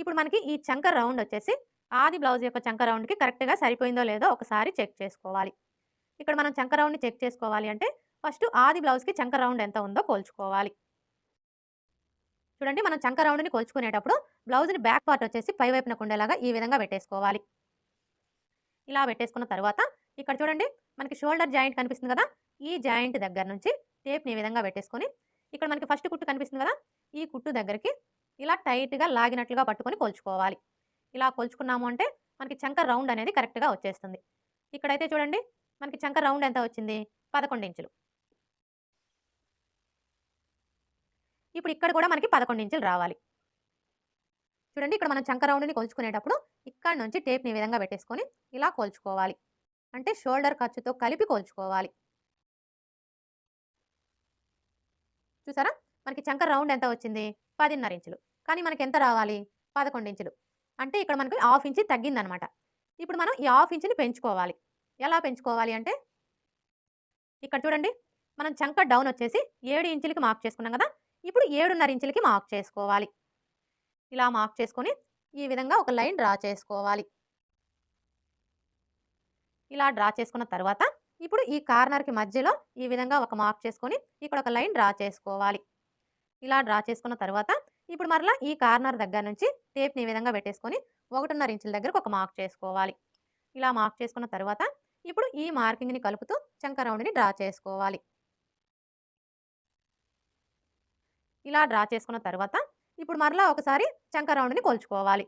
ఇప్పుడు మనకి ఈ చంక రౌండ్ వచ్చేసి ఆది బ్లౌజ్ యొక్క చంక రౌండ్కి కరెక్ట్గా సరిపోయిందో లేదో ఒకసారి చెక్ చేసుకోవాలి. ఇక్కడ మనం చంక రౌండ్ని చెక్ చేసుకోవాలి అంటే ఫస్ట్ ఆది బ్లౌజ్కి చంక రౌండ్ ఎంత ఉందో కోల్చుకోవాలి. చూడండి మనం చంక రౌండ్ని కొలుచుకునేటప్పుడు బ్లౌజ్ని బ్యాక్ పార్ట్ వచ్చేసి పై వైపున ఉండేలాగా ఈ విధంగా పెట్టేసుకోవాలి. ఇలా పెట్టేసుకున్న తర్వాత ఇక్కడ చూడండి మనకి షోల్డర్ జాయింట్ కనిపిస్తుంది కదా ఈ జాయింట్ దగ్గర నుంచి టేప్ని ఈ విధంగా పెట్టేసుకొని ఇక్కడ మనకి ఫస్ట్ కుట్టు కనిపిస్తుంది కదా ఈ కుట్టు దగ్గరికి ఇలా టైట్గా లాగినట్లుగా పట్టుకొని కొలుచుకోవాలి. ఇలా కొలుచుకున్నాము అంటే మనకి చంక రౌండ్ అనేది కరెక్ట్గా వచ్చేస్తుంది. ఇక్కడైతే చూడండి మనకి చంక రౌండ్ ఎంత వచ్చింది? పదకొండు ఇంచులు. ఇప్పుడు ఇక్కడ కూడా మనకి పదకొండు ఇంచులు రావాలి. చూడండి ఇక్కడ మనం చంక రౌండ్ని కొలుచుకునేటప్పుడు ఇక్కడ నుంచి టేప్ని విధంగా పెట్టేసుకొని ఇలా కొలుచుకోవాలి. అంటే షోల్డర్ ఖర్చుతో కలిపి కొలుచుకోవాలి. చూసారా? మనకి చంక రౌండ్ ఎంత వచ్చింది? పదిన్నర ఇంచులు. కానీ మనకి ఎంత రావాలి? పదకొండు ఇంచులు. అంటే ఇక్కడ మనకి హాఫ్ ఇంచి తగ్గిందనమాట. ఇప్పుడు మనం ఈ హాఫ్ ఇంచ్ని పెంచుకోవాలి. ఎలా పెంచుకోవాలి అంటే ఇక్కడ చూడండి. మనం చంక డౌన్ వచ్చేసి ఏడు ఇంచులకి మార్క్ చేసుకున్నాం కదా. ఇప్పుడు ఏడున్నర ఇంచులకి మార్క్ చేసుకోవాలి. ఇలా మార్క్ చేసుకొని ఈ విధంగా ఒక లైన్ డ్రా చేసుకోవాలి. ఇలా డ్రా చేసుకున్న తర్వాత ఇప్పుడు ఈ కార్నర్కి మధ్యలో ఈ విధంగా ఒక మార్క్ చేసుకొని ఇక్కడ ఒక లైన్ డ్రా చేసుకోవాలి. ఇలా డ్రా చేసుకున్న తర్వాత ఇప్పుడు మరలా ఈ కార్నర్ దగ్గర నుంచి టేప్ని ఈ విధంగా పెట్టేసుకొని ఒకటిన్నర ఇంచుల దగ్గరకు ఒక మార్క్ చేసుకోవాలి. ఇలా మార్క్ చేసుకున్న తర్వాత ఇప్పుడు ఈ మార్కింగ్ని కలుపుతూ చంక రౌండ్ని డ్రా చేసుకోవాలి. ఇలా డ్రా చేసుకున్న తర్వాత ఇప్పుడు మరలా ఒకసారి చంక రౌండ్ని కొలుచుకోవాలి.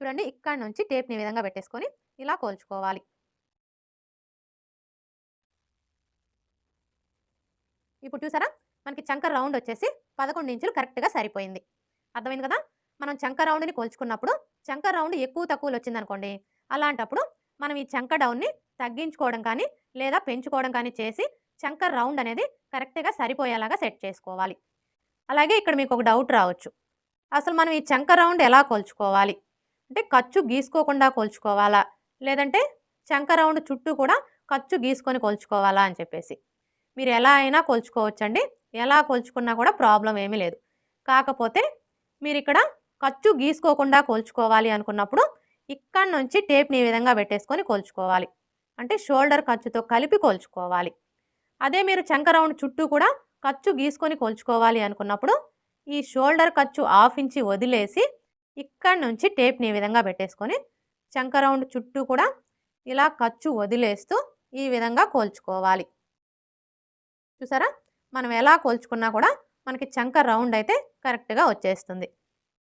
చూడండి ఇక్కడ నుంచి టేప్ని ఈ విధంగా పెట్టేసుకొని ఇలా కోల్చుకోవాలి. ఇప్పుడు చూసారా? మనకి చంక రౌండ్ వచ్చేసి పదకొండు ఇంచులు కరెక్ట్గా సరిపోయింది. అర్థమైంది కదా? మనం చంక రౌండ్ని కొలుచుకున్నప్పుడు చంక రౌండ్ ఎక్కువ తక్కువలు వచ్చిందనుకోండి అలాంటప్పుడు మనం ఈ చంక డౌన్ని తగ్గించుకోవడం కానీ లేదా పెంచుకోవడం కానీ చేసి చంక రౌండ్ అనేది కరెక్ట్గా సరిపోయేలాగా సెట్ చేసుకోవాలి. అలాగే ఇక్కడ మీకు ఒక డౌట్ రావచ్చు. అసలు మనం ఈ చంక రౌండ్ ఎలా కొలుచుకోవాలి? అంటే ఖర్చు గీసుకోకుండా కొలుచుకోవాలా? లేదంటే చంక రౌండ్ చుట్టూ కూడా ఖర్చు గీసుకొని కొలుచుకోవాలా అని చెప్పేసి. మీరు ఎలా అయినా కొలుచుకోవచ్చండి. ఎలా కొలుచుకున్నా కూడా ప్రాబ్లం ఏమీ లేదు. కాకపోతే మీరు ఇక్కడ ఖర్చు గీసుకోకుండా కొలుచుకోవాలి అనుకున్నప్పుడు ఇక్కడ నుంచి టేప్ని ఈ విధంగా పెట్టేసుకొని కొలుచుకోవాలి. అంటే షోల్డర్ ఖర్చుతో కలిపి కొలుచుకోవాలి. అదే మీరు చంక రౌండ్ చుట్టూ కూడా ఖర్చు గీసుకొని కొలుచుకోవాలి అనుకున్నప్పుడు ఈ షోల్డర్ ఖర్చు హాఫ్ ఇంచి వదిలేసి ఇక్కడ నుంచి టేప్ని ఈ విధంగా పెట్టేసుకొని చంక రౌండ్ చుట్టూ కూడా ఇలా ఖర్చు వదిలేస్తూ ఈ విధంగా కోల్చుకోవాలి. చూసారా? మనం ఎలా కోల్చుకున్నా కూడా మనకి చంక రౌండ్ అయితే కరెక్ట్గా వచ్చేస్తుంది.